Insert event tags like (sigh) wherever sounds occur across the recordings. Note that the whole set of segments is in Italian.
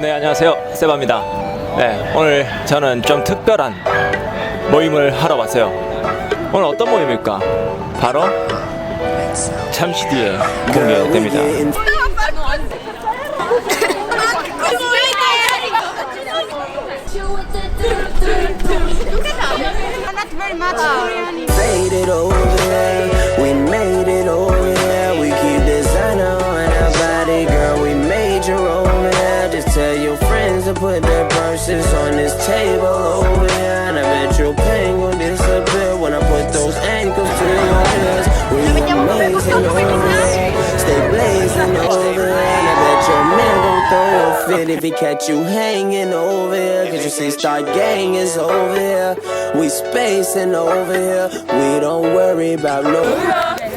네 안녕하세요 세바입니다. 네 오늘 저는 좀 특별한 모임을 하러 왔어요. 오늘 어떤 모임일까? 바로 잠시 뒤에 공개됩니다. On this table over here. And I bet your pain will disappear when I put those ankles to your ears. We amazing over here, stay blazing over here. And I bet your man gon' throw a fit if he catch you hanging over here. Cause you see, start gang is over here. We spacing over here. We don't worry about no.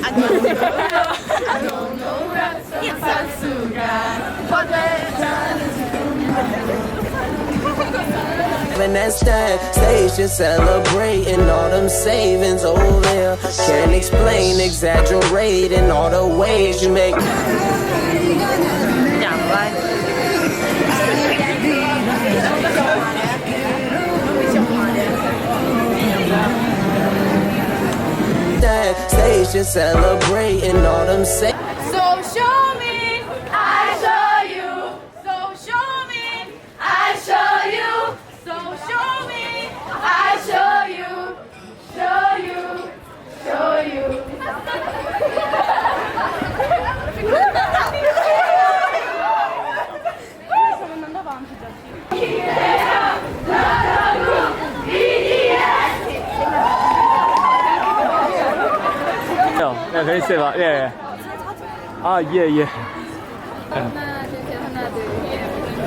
I don't know rats, I'm And that's that station celebrating all them savings over there. Can't explain, exaggerating all the ways you make. That station celebrating all them savings. 베리 세바 예. 예. 아 예 예.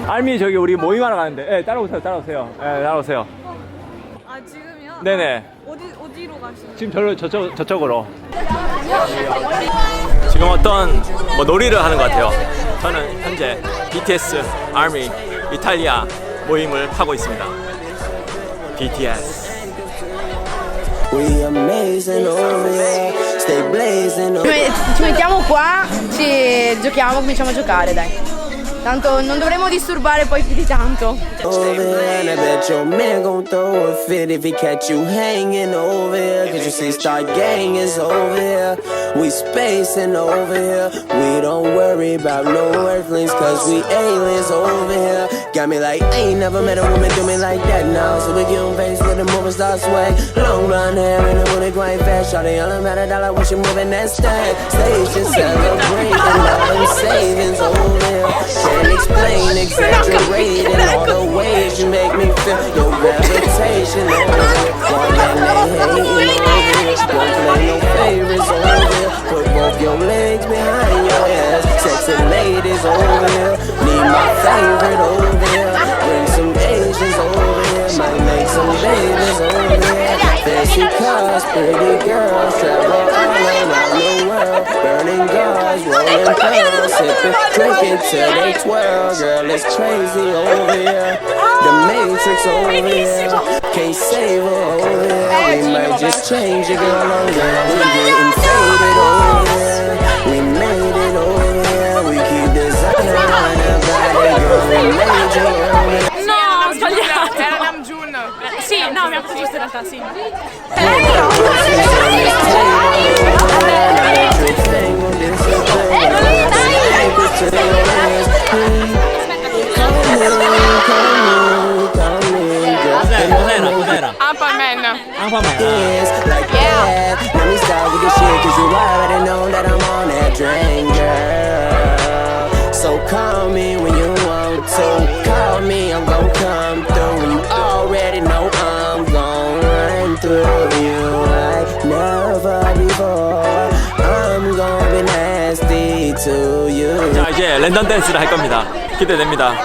알미 저기 우리 모임하러 가는데 예 따라오세요 따라오세요 예 따라오세요. 아 지금요? 네네. 어디 어디로 가시는? 지금 저로 저쪽 저쪽으로. 지금 어떤 뭐 놀이를 하는 것 같아요. 저는 현재 BTS 아미 이탈리아 모임을 하고 있습니다. BTS. Ci mettiamo qua, ci giochiamo, cominciamo a giocare, dai. Tanto non dovremo disturbare poi più di tanto. We spacing over here. We don't worry about no earthlings, cause we aliens over here. Got me like, I ain't never met a woman do me like that now. So we give face with a moving star swag. Long blonde hair and a booty quite fast. Shawty all about a dollar when she moving that stack. Station (laughs) celebrating all them savings over. Can't explain, exaggerating all the ways you make me feel. Your gravitation (laughs) till they twirl. Girl, it's crazy over here. The Matrix over here. Can't save her over here. We might just change it, girl, on girl. We getting faded over here. We made it over here. We keep designing on our body, girl. We made you over here. No, ho sbagliato. Era Namjoon. Sì, no, mi ha fatto giusto in realtà, sì. Cos'era cos'era? Ampaman. Like that. Let me start with this shit, cause you already know that I'm on that drain, girl. So call me when you want to. Call me, I'm gon' come through. You already know I'm gon' run through you like never before. I'm gon' be nasty to you. 자 이제 랜덤 댄스를 할 겁니다. 기대됩니다.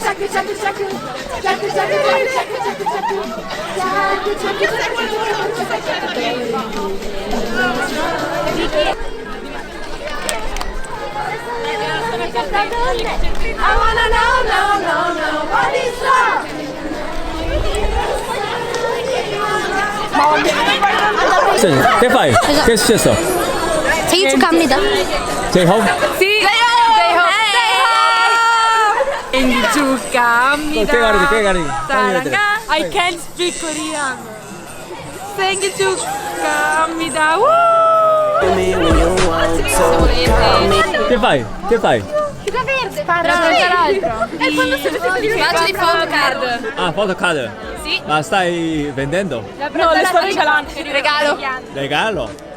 Çakı çakı çakı çakı çakı çakı. Çakı çakı çakı çakı çakı çakı. Çakı çakı çakı çakı. Ma sei usando... I wanna know, no, no, no, what is love? Che è successo? 생일 축하합니다. Sì. Sei 축하합니다. 깨가리 깨가리. 사랑하. I can't speak Korean. 생일 축하합니다. You want to. Call me. Che fai? Che fai? Faccio di photocard. Ah, photocard. Sì. Ma stai vendendo? No, le sto regalando. Regalo. Regalo?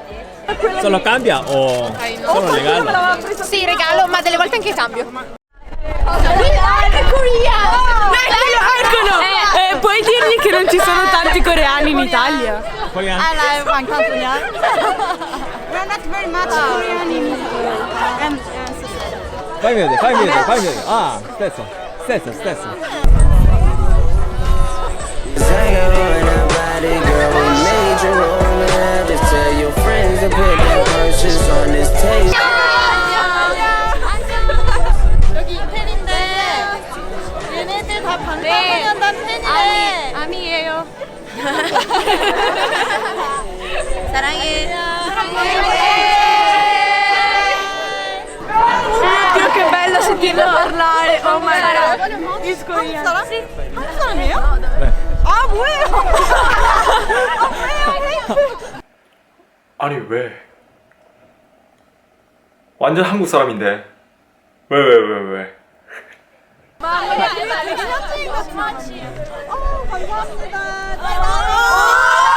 Solo cambia o solo regalo? Sì, regalo, ma delle volte anche cambio. Eccolo! Eh, puoi dirgli che non ci sono tanti (laughs) coreani in Italia? Coreano? Fai vedere, fai vedere, fai vedere. Ah, stesso, stesso, stesso. Hang on that 가면 돼, 가면 돼, 가면 돼. 아, 됐어, 됐어, 됐어. 여기 인텔인데 얘네들 다 방탄소년단 팬이래. 아미예요. (laughs) 사랑해. 정말 사람. 이스 코리아. 한국 사람? 한국 사람이에요? 네. 아 뭐예요? 아 (laughs) 뭐예요? 아니 왜? 완전 한국 사람인데 왜 왜 왜 왜, 왜? 마무리 마무리. 아, 네. 어 감사합니다. 아,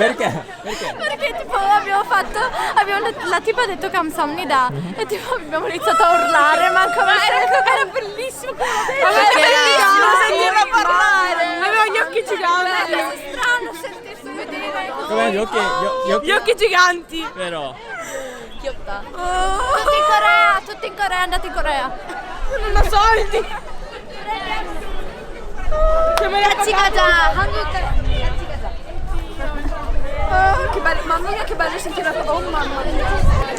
Perché perché? Perché? Perché tipo abbiamo fatto, abbiamo, la tipa ha detto Kamsamnida e tipo abbiamo iniziato a urlare, ma come era, era bellissimo quello Era bellissimo sentirla parlare. Aveva gli occhi giganti. È strano sentirsi vedere così. Come gli occhi, gli, gli occhi, Gli occhi giganti. vero? Tutti in Corea, tutti in Corea, andate in Corea. Non ho soldi. Come 같이 가자. 한국 si la da un mamma.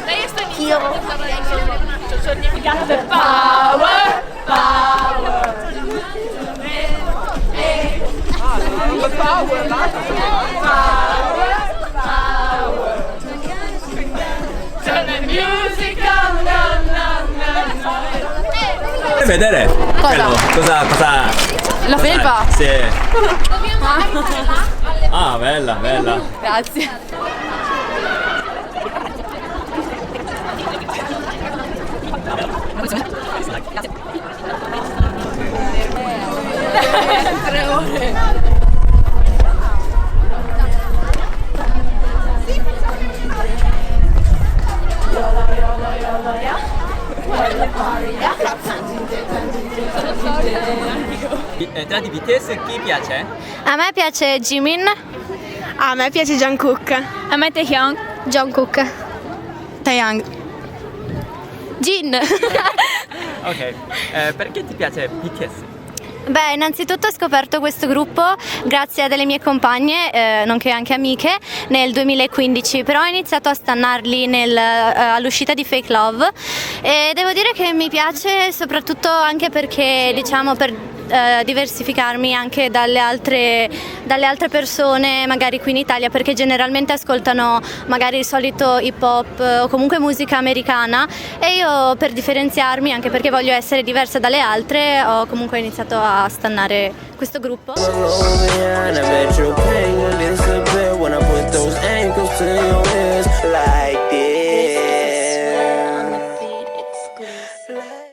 Lei sta iniziando Io. del power, eh, power. Power, power, power, power. Turn the music on, on, on, Vedere cosa? cosa, cosa la felpa? Sì. Ah. ah, bella, bella. Grazie. Eh, tra di BTS chi piace? A me piace Jimin. A me piace Jungkook. A me Taehyung. Jungkook. Taeyang. Jin. (laughs) Ok. Eh, perché ti piace BTS? Beh, innanzitutto ho scoperto questo gruppo grazie a delle mie compagne, eh, nonché anche amiche, nel 2015, però ho iniziato a stannarli nel, eh, all'uscita di Fake Love e devo dire che mi piace soprattutto anche perché, diciamo, per eh, diversificarmi anche dalle altre, dalle altre persone, magari qui in Italia, perché generalmente ascoltano magari il solito hip hop eh, o comunque musica americana e io per differenziarmi, anche perché voglio essere diversa dalle altre, ho comunque iniziato a stannare questo gruppo. Over